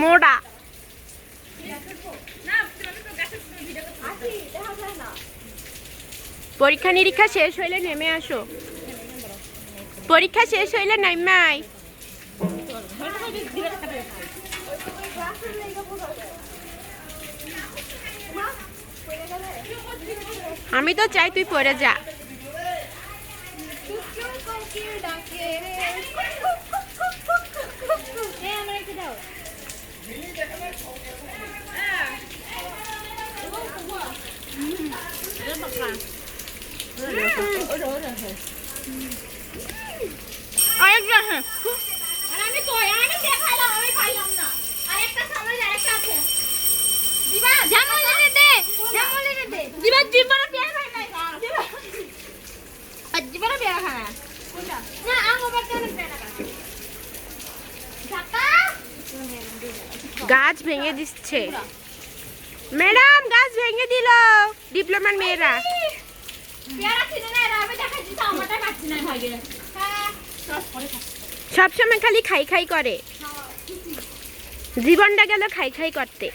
মোড়া। পরীক্ষা নিরীক্ষা শেষ হইলে নেমে আসো। পরীক্ষা শেষ হইলে আয়। আমি তো চাই তুই পড়ে যা। দেখাইলাম আমি খাইলাম না পেয়ারা খানা কোনটা না গাছ ভেঙে দিচ্ছে। ম্যাডাম গাছ ভেঙে দিল। ডিপ্লোমার মেয়েরা। হ্যাঁ। সবসময় খালি খাই খাই করে। জীবনটা গেল খাই খাই করতে।